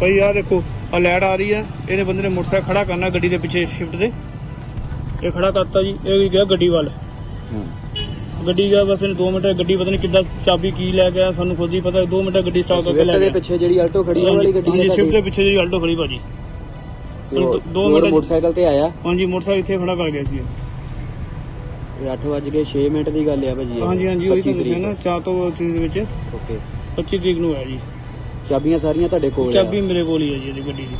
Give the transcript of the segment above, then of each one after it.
ਭਾਈ ਆ ਦੇਖੋ ਆ ਲਾਈਟ ਆ ਰਹੀ ਹੈ। ਇਹਨੇ ਬੰਦੇ ਨੇ ਮੋਟਰਸਾਈਕਲ ਖੜਾ ਕਰਨਾ ਗੱਡੀ ਦੇ ਪਿੱਛੇ ਸ਼ਿਫਟ ਦੇ ਇਹ ਖੜਾ ਕਰਤਾ ਜੀ ਇਹ ਗਿਆ ਗੱਡੀ ਵੱਲ। ਗੱਡੀ ਗਿਆ ਬਸ ਇਹਨੇ 2 ਮਿੰਟ ਗੱਡੀ ਪਤਾ ਨਹੀਂ ਕਿੱਦਾਂ ਚਾਬੀ ਕੀ ਲੈ ਗਿਆ ਸਾਨੂੰ ਖੁਦ ਹੀ ਪਤਾ 2 ਮਿੰਟ ਗੱਡੀ ਸਟਾਪ ਕਰਕੇ ਲੈ ਗਿਆ। ਪਿੱਛੇ ਜਿਹੜੀ ਆਲਟੋ ਖੜੀ ਹੈ ਵਾਲੀ ਗੱਡੀ ਹੈ ਸ਼ਿਫਟ ਦੇ ਪਿੱਛੇ ਜੀ ਆਲਟੋ ਖੜੀ ਭਾਜੀ। ਤੇ ਉਹ ਦੋ ਚੋਰ ਮਿੰਟ- ਮੋਟਰਸਾਈਕਲ ਤੇ ਆਇਆ? ਹਾਂਜੀ ਮੋਟਰਸਾਈਕਲ ਇੱਥੇ ਖੜਾ ਕਰ ਗਿਆ ਸੀ। ਇਹ। ਇਹ 8 ਵਜੇ ਕੇ 6 ਮਿੰਟ ਦੀ ਗੱਲ ਹੈ ਭਾਜੀ। ਹਾਂਜੀ ਹਾਂਜੀ ਉਹੀ 25 ਤੁਹਾਨੂੰ ਨਾ ਚਾਰ ਤੋਂ ਚੀਜ਼ ਦੇ ਵਿੱਚ। ਓਕੇ। 25 ਤਰੀਕ ਨੂੰ ਆਇਆ ਜੀ। ਚਾਬੀਆਂ ਸਾਰੀਆਂ ਤੁਹਾਡੇ ਕੋਲ ਆ? ਚਾਬੀ ਮੇਰੇ ਕੋਲ ਹੀ ਹੈ ਜੀ ਇਹਦੀ ਗੱਡੀ ਦੀ।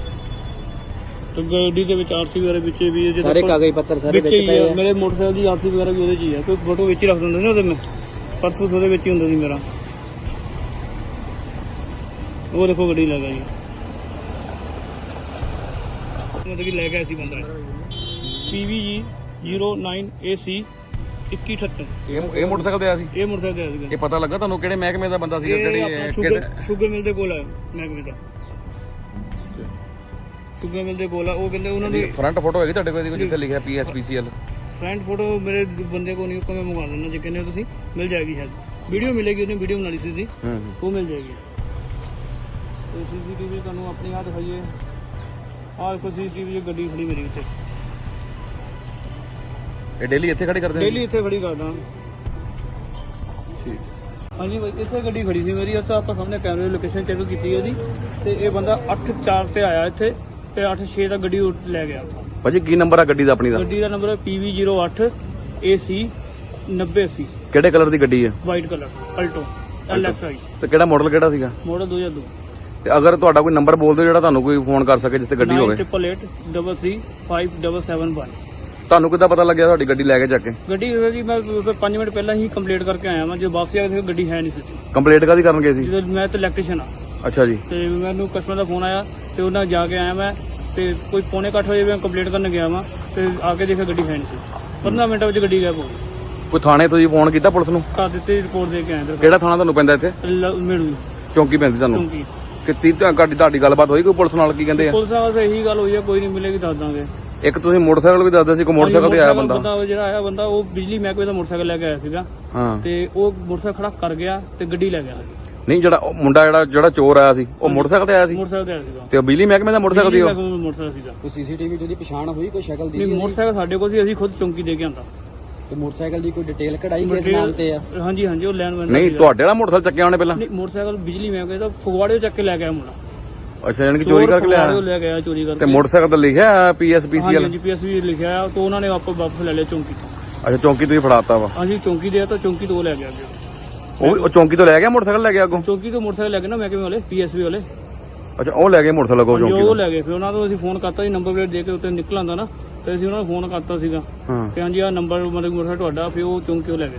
ਤੇ ਗੱਡੀ ਦੇ ਵਿੱਚ ਆਰਸੀ ਵਗੈਰਾ ਵਿੱਚ ਵੀ ਹੈ ਜਦੋਂ ਸਾਰੇ ਕਾਗਜ਼ ਪੱਤਰ ਸਾਰੇ ਵਿੱਚ ਹੀ ਪਏ ਆ। ਮੇਰੇ ਮੋਟਰਸਾਈਕਲ ਦੀ ਆਰਸੀ ਵਗੈਰਾ ਵੀ ਉਹਦੇ 'ਚ ਹੀ ਹੈ ਕੋਈ ਫੋਟੋ ਵਿੱਚ ਹੀ ਰੱਖ ਦਿੰਦੇ ਨੇ ਉਹਦੇ ਮੈਂ ਪਰਸ ਪੁਰਸ ਉਹਦੇ ਵਿੱਚ ਹੀ ਹੁੰਦਾ ਸੀ ਮੇਰਾ। ਉਹ ਦੇਖੋ ਗੱਡੀ ਲੱਗਾ ਜੀ ਮਤਲਬ ਕਿ ਲੈ ਗਿਆ ਸੀ ਬੰਦਾ PVG 09AC 2178 ਇਹ ਇਹ ਮੋਟਰਸਾਈਕਲ ਤੇ ਆਇਆ ਸੀ? ਇਹ ਮੋਟਰਸਾਈਕਲ ਆਇਆ ਸੀਗਾ। ਇਹ ਪਤਾ ਲੱਗਾ ਤੁਹਾਨੂੰ ਕਿਹੜੇ ਮਹਿਕਮੇ ਦਾ ਬੰਦਾ ਸੀਗਾ ਇਹ ਕਿਹੜੀ ਆਪਣਾ ਸ਼ੂਗਰ ਮਿਲ ਦੇ ਕੋਲ ਹੈ ਮਹਿਕਮੇ ਦਾ। ਸ਼ੂਗਰ ਮਿਲ ਦੇ ਕੋਲ ਆ ਉਹ ਕਹਿੰਦੇ ਉਹਨਾਂ ਨੇ ਫਰੰਟ ਫੋਟੋ ਹੈਗੀ ਤੁਹਾਡੇ ਕੋਲ ਇਹਦੀ ਜਿੱਥੇ ਲਿਖਿਆ ਪੀਐਸਪੀਸੀਐਲ ਫਰੈਂਡ ਫੋਟੋ ਮੇਰੇ ਬੰਦੇ ਕੋਲ ਨਹੀਂ ਉਹ ਮੈਂ ਮੰਗਾ ਦਿੰਦਾ ਜੇ ਕਹਿੰਦੇ ਹੋ ਤੁਸੀਂ ਮਿਲ ਜਾਏਗੀ ਸ਼ਾਇਦ ਵੀਡੀਓ ਮਿਲੇਗੀ ਉਹਨੇ ਵੀਡੀਓ ਬਣਾ ਲਈ ਸੀ ਜੀ ਹੂੰ ਉਹ ਮਿਲ ਜਾਏਗੀ। ਤੇ ਸੀਸੀਟੀਵੀ ਤੁਹਾਨੂੰ ਆਪਣੀ ਆਹ ਦਿਖਾਈਏ। ਆਹ ਦੇਖੋ ਸੀਸੀਟੀਵੀ ਗੱਡੀ ਖੜੀ ਮੇਰੀ ਉੱਤੇ ਇਹ ਡੇਲੀ ਇੱਥੇ ਖੜੀ ਕਰਦੇ ਨੇ ਡੇਲੀ ਇੱਥੇ ਖੜੀ ਕਰਦਾ ਹਾਂਜੀ ਬਾਈ ਇੱਥੇ ਗੱਡੀ ਖੜੀ ਸੀ ਮੇਰੀ ਉੱਥੇ ਆਪਾਂ ਸਾਹਮਣੇ ਕੈਮਰੇ ਲੋਕੇਸ਼ਨ ਚੈੱਕ ਕੀਤੀ ਹੈ ਜੀ। ਤੇ ਇਹ ਬੰਦਾ 8:4 ਤੇ ਆਇਆ ਇੱਥੇ ਤੇ 8:06 ਦਾ ਗੱਡੀ ਉੱਠ ਲੈ ਗਿਆ। ਉੱਥੋਂ ਭਾਜੀ ਕੀ ਨੰਬਰ ਆ ਗੱਡੀ ਦਾ ਆਪਣੀ ਦਾ? ਗੱਡੀ ਦਾ ਨੰਬਰ ਹੈ PV08 AC 9080 ਕਿਹੜੇ ਕਲਰ ਦੀ ਗੱਡੀ ਹੈ? ਵਾਈਟ ਕਲਰ ਅਲਟੋ LXI ਤੇ ਕਿਹੜਾ ਮਾਡਲ ਕਿਹੜਾ ਸੀਗਾ? ਮਾਡਲ 2002 ਤੇ ਅਗਰ ਤੁਹਾਡਾ ਕੋਈ ਨੰਬਰ ਬੋਲ ਦਿਓ ਜਿਹੜਾ ਤੁਹਾਨੂੰ ਕੋਈ ਫੋਨ ਕਰ ਸਕੇ ਜਿੱਥੇ ਗੱਡੀ ਹੋਵੇ। 9888335751 ਤੁਹਾਨੂੰ ਕਿੱਦਾਂ ਪਤਾ ਲੱਗਿਆ ਤੁਹਾਡੀ ਗੱਡੀ ਲੈ ਕੇ ਜਾ ਕੇ? ਗੱਡੀ ਇਹ ਜੀ ਮੈਂ 5 ਮਿੰਟ ਪਹਿਲਾਂ ਹੀ ਕੰਪਲੀਟ ਕਰਕੇ ਆਇਆ ਮੈਂ ਜਦੋਂ ਵਾਪਸ ਆ ਕੇ ਦੇਖਿਆ ਗੱਡੀ ਹੈ ਨਹੀਂ ਸੀ। ਕੰਪਲੀਟ ਕਾਦੀ ਕਰਨ ਗਏ ਸੀ? ਜਦੋਂ ਮੈਂ ਤੇ ਇਲੈਕਟ੍ਰੀਸ਼ੀਅਨ ਆ। ਅੱਛਾ ਜੀ। ਤੇ ਮੈਨੂੰ ਕਸਟਮਰ ਦਾ ਫੋਨ ਆਇਆ ਤੇ ਉਹਨਾਂ ਜਾ ਕੇ ਆਇਆ ਮੈਂ ਤੇ ਕੋਈ ਪੌਣੇ ਕੁ ਅੱਠ ਵਜੇ ਮੈਂ ਕੰਪਲੀਟ ਕਰਨ ਗਿਆ ਵਾਂ ਤੇ ਆ ਕੇ ਦੇਖਿਆ ਗੱਡੀ ਹੈ ਨਹੀਂ ਸੀ। 15 ਮਿੰਟਾਂ ਵਿੱਚ ਗੱਡੀ ਗਾਇਬ ਹੋ ਗਈ। ਕੋਈ ਥਾਣੇ ਤੁਸੀਂ ਫੋਨ ਕੀਤਾ ਪੁਲਿਸ ਨੂੰ? ਕਰ ਦਿੱਤੀ ਰਿਪੋਰਟ ਦੇ ਕੇ ਆਇਆ ਤੇ ਕਿਹੜਾ ਥਾਣਾ ਤੁਹਾਨੂੰ ਪੈਂਦਾ ਇੱਥੇ? ਮਿਲੂ ਚੌਂਕੀ ਪੈਂਦੀ ਤੁਹਾਨੂੰ? ਕਿਉਂਕਿ ਤੁਹਾਡੀ ਤੁਹਾਡੀ ਗੱਲਬਾਤ ਹੋਈ ਕੋਈ ਪੁਲਿਸ ਨਾਲ ਕੀ ਕਹਿੰਦੇ ਆ? ਪੁਲਿਸ ਨਾਲ ਇਹੀ ਗੱਲ ਹੋਈ ਹੈ ਕੋਈ ਨਹੀਂ ਮਿਲੇਗੀ ਦੱਸ ਦਾਂਗੇ। ਇੱਕ ਤੁਸੀਂ ਮੋਟਰਸਾਈਕਲ ਵੀ ਦੱਸਦੇ ਸੀ ਕੋਈ ਮੋਟਰਸਾਈਕਲ ਤੇ ਆਇਆ ਬੰਦਾ। ਉਹ ਜਿਹੜਾ ਆਇਆ ਬੰਦਾ ਉਹ ਬਿਜਲੀ ਮਹਿਕਮੇ ਦਾ ਮੋਟਰਸਾਈਕਲ ਲੈ ਕੇ ਆਇਆ ਸੀਗਾ। ਹਾਂ। ਤੇ ਉਹ ਮੋਟਰਸਾਈਕਲ ਖੜਾ ਕਰ ਗਿਆ ਤੇ ਗੱਡੀ ਲੈ ਗਿਆ। ਨਹੀਂ ਜਿਹੜਾ ਉਹ ਮੁੰਡਾ ਜਿਹੜਾ ਜਿਹੜਾ ਚੋਰ ਆਇਆ ਸੀ ਉਹ ਮੋਟਰਸਾਈਕਲ ਤੇ ਆਇਆ ਸੀ? ਮੋਟਰਸਾਈਕਲ ਤੇ ਆਇਆ ਸੀਗਾ। ਤੇ ਉਹ ਬਿਜਲੀ ਮਹਿਕਮੇ ਦਾ ਮੋਟਰਸਾਈਕਲ ਸੀ ਬਿਜਲੀ ਉਹ ਦਾ ਮੋਟਰਸਾਈਕਲ ਸੀਗਾ। ਕੋਈ ਸੀਸੀਟੀਵੀ ਦੀ ਪਛਾਣ ਹੋਈ ਕੋਈ ਸ਼ਕਲ ਦੀ ਨਹੀਂ ਮੋਟਰਸਾਈਕਲ ਸਾਡੇ ਕੋਲ ਸੀ ਅਸੀਂ ਖੁਦ ਚੌਂਕੀ ਦੇ ਕੇ ਆਂਦਾ। ਤੇ ਮੋਟਰਸਾਈਕਲ ਦੀ ਕੋਈ ਡਿਟੇਲ ਕਢਾਈ ਕਿਸ ਨਾਮ ਤੇ ਆ? ਹਾਂਜੀ ਹਾਂਜੀ ਉਹ ਲੈਣ ਬੰਦਾ ਨਹੀਂ ਤੁਹਾਡੇ ਵਾਲਾ ਮੋਟਰਸਾਈਕਲ ਚੱਕਿਆ ਉਹਨੇ ਪਹਿਲਾਂ? ਨਹੀਂ ਮੋਟਰਸਾਈਕਲ ਬਿਜਲੀ ਮਹਿਕਮੇ ਦਾ ਫਗਵਾੜੇ ਚੱਕ ਕੇ ਲੈ ਗਿਆ ਮੁੰਡਾ। ਅੱਛਾ ਯਾਨੀ ਕਿ ਚੋਰੀ ਕਰਕੇ ਲਿਆ ਫਗਵਾੜਿਓਂ ਲੈ ਗਿਆ ਚੋਰੀ ਤੇ ਕਰਕੇ ਮੋਟਰਸਾਈਕਲ ਤੇ ਲਿਖਿਆ ਪੀਐਸਪੀਸੀਐਲ ਹਾਂਜੀ ਪੀਐਸਵੀ ਲਿਖਿਆ ਆ, ਤਾਂ ਉਹਨਾਂ ਨੇ ਆਪੋ ਵਾਪਸ ਲੈ ਲਿਆ ਚੌਂਕੀ ਤੋਂ। ਅੱਛਾ ਚੌਂਕੀ ਤੁਸੀਂ ਫੜਾਤਾ ਵਾ? ਹਾਂਜੀ ਚੌਂਕੀ ਦੇ ਤਾਂ ਚੌਂਕੀ ਤੋਂ ਉਹ ਲੈ ਗਿਆ ਅੱਗੇ। ਉਹ ਉਹ ਚੌਂਕੀ ਤੋਂ ਲੈ ਗਿਆ ਮੋਟਰਸਾਈਕਲ ਲੈ ਗਿਆ ਅੱਗੋਂ? ਚੌਂਕੀ ਤੋਂ ਮੋਟਰਸਾਈਕਲ ਲੈ ਕੇ ਨਾ ਮਹਿਕਮੇ ਵਾਲੇ? ਪੀਐਸਵੀ ਵਾਲੇ। ਅੱਛਾ ਉਹ ਲੈ ਗਏ ਮੋਟਰਸਾਈਕਲ ਜੋ ਚੌਂਕੀ ਉਹ ਤੋਂ? ਲੈ ਗਏ ਫਿਰ ਉਹਨਾਂ ਤੋਂ ਅਸੀਂ ਫੋਨ ਕਰਤਾ ਸੀ ਨੰਬਰ ਪਲੇਟ ਦੇ ਕੇ ਉੱਤੇ ਨਿਕਲ ਆਂਦਾ ਨਾ ਤੇ ਅਸੀਂ ਉਹਨਾਂ ਨੂੰ ਫੋਨ ਕਰਤਾ ਸੀਗਾ। ਤੇ ਹਾਂਜੀ ਆ ਨੰਬਰ ਮਤਲਬ ਮੋਟਰਸਾਈਕਲ ਤੁਹਾਡਾ ਫਿਰ ਉਹ ਚੌਂਕੀ ਤੋਂ ਲੈ ਗਏ।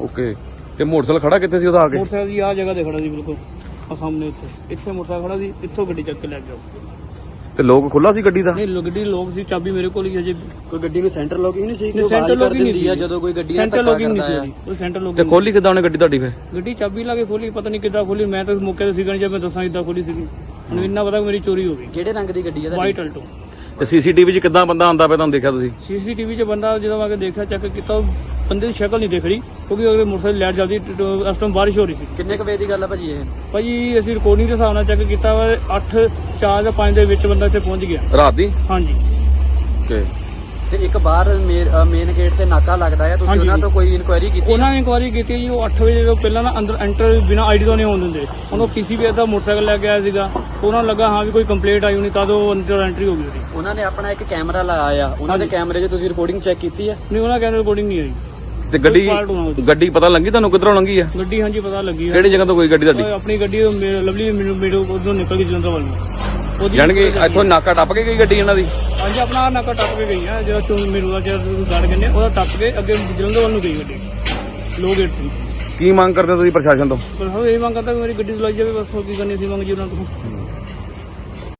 ਓਕੇ ਤੇ ਮੋਟਰਸਾਈਕਲ ਖੜਾ ਕਿੱਥੇ ਸੀ ਉਹਦਾ ਆ ਕੇ? ਮੋਟਰਸਾਈਕਲ ਦੀ ਆ ਜਗ੍ਹਾ ਤੇ ਖੜਾ ਸੀ ਬਿਲਕੁਲ। ਆ ਸਾਹਮਣੇ ਇੱਥੇ ਇੱਥੇ ਮੋਟਰਸਾਈਕਲ ਖੜਾ ਸੀ ਇੱਥੋਂ ਗੱਡੀ ਚੱਕ ਕੇ ਲੈ ਗਿਆ ਤੇ ਲੋਕ ਖੁੱਲਾ ਸੀ ਗੱਡੀ ਦਾ? ਨਹੀਂ ਲੋ- ਗੱਡੀ ਲੋਕ ਸੀ ਚਾਬੀ ਮੇਰੇ ਕੋਲ ਹੀ ਹਜੇ ਕੋਈ ਗੱਡੀ ਨੂੰ ਸੈਂਟਰ ਲੋਕਿੰਗ ਨਹੀਂ ਸੀ ਕਿ ਉਹ ਸੈਂਟਰ ਬਾਹਰ ਕਰ ਲੋਕਿੰਗ ਨਹੀਂ ਦਿੰਦੀ ਆ ਸੀ। ਜਦੋਂ ਕੋਈ ਗੱਡੀ ਨਾਲ ਸੈਂਟਰ ਧੱਕਾ ਲੋਕਿੰਗ ਨਹੀਂ ਕਰਦਾ ਸੀ ਆ। ਉਹਦੀ। ਉਹ ਸੈਂਟਰ ਤੇ ਲੋਕਿੰਗ ਖੋਲੀ ਕਿੱਦਾਂ ਉਹਨੇ ਗੱਡੀ ਤੁਹਾਡੀ ਫੇ ਗੱਡੀ ਚਾਬੀ ਲਾ ਕੇ ਖੋਲੀ ਪਤਾ ਨਹੀਂ ਕਿੱਦਾਂ ਖੋਲੀ ਮੈਂ ਤਾਂ ਮੌਕੇ ਤੇ ਸੀਗਾ ਨਹੀਂ ਜੇ ਮੈਂ ਦੱਸਾਂ ਇਦਾਂ ਖੋਲੀ ਸੀਗੀ। ਮੈਨੂੰ ਇੰਨਾ ਪਤਾ ਕਿ ਮੇਰੀ ਚੋਰੀ ਹੋ ਗਈ। ਕਿਹੜੇ ਰੰਗ ਦੀ ਗੱਡੀ ਆ ਵਾਈਟ ਅਲਟੋ ਤੇ ਸੀਸੀਟੀਵੀ 'ਚ ਕਿੱਦਾਂ ਬੰਦਾ ਆਂਦਾ ਪਿਆ ਤੁਹਾਨੂੰ ਦੇਖਿਆ ਤੁਸੀਂ? ਸੀਸੀਟੀਵੀ 'ਚ ਬੰਦਾ ਜਦੋਂ ਆ ਕੇ ਦੇਖਿਆ ਚੈੱਕ ਕੀਤਾ ਉਹ ਬੰਦੇ ਦੀ ਸ਼ਕਲ ਨਹੀਂ ਦਿਖ ਰਹੀ ਕਿਉਂਕਿ ਉਹਦੇ ਮੋਟਰਸਾਈਕਲ ਲੈਟ ਜਲਦੀ ਇਸ ਟਾਈਮ ਬਾਰਿਸ਼ ਹੋ ਰਹੀ ਸੀ। ਕਿੰਨੇ ਕੁ ਵਜੇ ਦੀ ਗੱਲ ਆ ਭਾਜੀ ਇਹ? ਭਾਜੀ ਅਸੀਂ ਰਿਕਾਰਡਿੰਗ ਦੇ ਹਿਸਾਬ ਨਾਲ ਚੈੱਕ ਕੀਤਾ ਵਾ 8 4 ਜਾਂ 5 ਦੇ ਵਿੱਚ ਬੰਦਾ ਇੱਥੇ ਪਹੁੰਚ ਗਿਆ। ਰਾਤ ਦੀ? ਹਾਂਜੀ। ਓਕੇ। ਤੇ ਇੱਕ ਬਾਹਰ ਮੇਨ ਗੇਟ ਤੇ ਨਾਕਾ ਲੱਗਦਾ ਆ ਤੁਸੀਂ। ਉਹਨਾਂ ਤੋਂ ਕੋਈ ਇਨਕੁਆਇਰੀ ਕੀਤੀ ਉਹਨਾਂ ਨੇ ਇਨਕੁਆਇਰੀ ਕੀਤੀ ਜੀ ਉਹ 8 ਵਜੇ ਤੋਂ ਪਹਿਲਾਂ ਨਾ ਅੰਦਰ ਐਂਟਰ ਬਿਨਾ ਆਈਡੀ ਤੋਂ ਨਹੀਂ ਹੋਣ ਦਿੰਦੇ ਉਹਨੂੰ ਪੀਸੀਬੀ ਦਾ ਮੋਟਰਸਾਈਕਲ ਲੈ ਕੇ ਆਇਆ ਸੀਗਾ ਉਹਨਾਂ ਨੂੰ ਲੱਗਾ ਹਾਂ ਵੀ ਕੋਈ ਕੰਪਲੇਂਟ ਆਈ ਹੋਣੀ ਤਦ ਉਹ ਅੰਦਰ ਐਂਟਰੀ ਹੋ ਗਈ ਉਹਨਾਂ ਨੇ ਆਪਣਾ ਇੱਕ ਕੈਮਰਾ ਲਾਇਆ ਉਹਨਾਂ ਦੇ ਕੈਮਰੇ 'ਚ ਤੁਸੀਂ ਰਿਪੋਰਟਿੰਗ ਚੈੱਕ ਕੀਤੀ ਆ? ਨਹੀਂ ਉਹਨਾਂ ਕਹਿੰਦੇ ਰਿਕਾਰਡਿੰਗ ਨਹੀਂ ਆਈ ਤੇ ਗੱਡੀ ਹੋਣਾ। ਗੱਡੀ ਪਤਾ ਲੱਗੀ ਤੁਹਾਨੂੰ ਕਿੱਧਰੋਂ ਲੰਗੀ ਆ? ਗੱਡੀ ਹਾਂਜੀ ਪਤਾ ਲੱਗੀ ਆ। ਕਿਹੜੀ ਜਗ੍ਹਾ ਤੋਂ ਕੋਈ ਗੱਡੀ ਤੁਹਾਡੀ? ਉਹ ਆਪਣੀ ਗੱਡੀ ਉਹ ਮੇਰੇ- ਲਵਲੀ ਮੈਨੂੰ ਮੇਰੇ ਉਧਰੋਂ ਨਿਕਲ ਗਈ ਜਲੰਧਰ ਵੱਲ ਨੂੰ। ਉਹਦੀ ਜਾਣੀ ਕਿ ਇੱਥੋਂ ਨਾਕਾ ਟੱਪ ਕੇ ਗਈ ਗੱਡੀ ਇਹਨਾਂ ਦੀ? ਹਾਂਜੀ ਆਪਣਾ ਨਾਕਾ ਟੱਪ ਕੇ ਗਈ ਆ ਜਿਹੜਾ ਚੋਂ ਮੇਰੂ ਦਾ ਜਿਹੜਾ ਗਾੜ ਕਹਿੰਦੇ ਆ, ਉਹਦਾ ਟੱਪ ਕੇ ਅੱਗੇ ਜਲੰਧਰ ਵੱਲ ਨੂੰ ਗਈ ਗੱਡੀ। ਲੋ ਗੇਟ ਤੋਂ। ਕੀ ਮੰਗ ਕਰਦੇ ਹੋ ਤੁਸੀਂ ਪ੍ਰਸ਼ਾਸਨ ਤੋਂ? ਪਰ ਹਾਂ ਇਹ ਮੰਗ ਕਰਦਾ ਕਿ ਮੇਰੀ ਗੱਡੀ ਚਲਾਈ ਜਾਵੇ ਬਸ ਹੋਰ ਕੀ ਕਰਨੀ ਸੀ ਮੰਗ ਜੀ ਉਹਨਾਂ ਤੋਂ।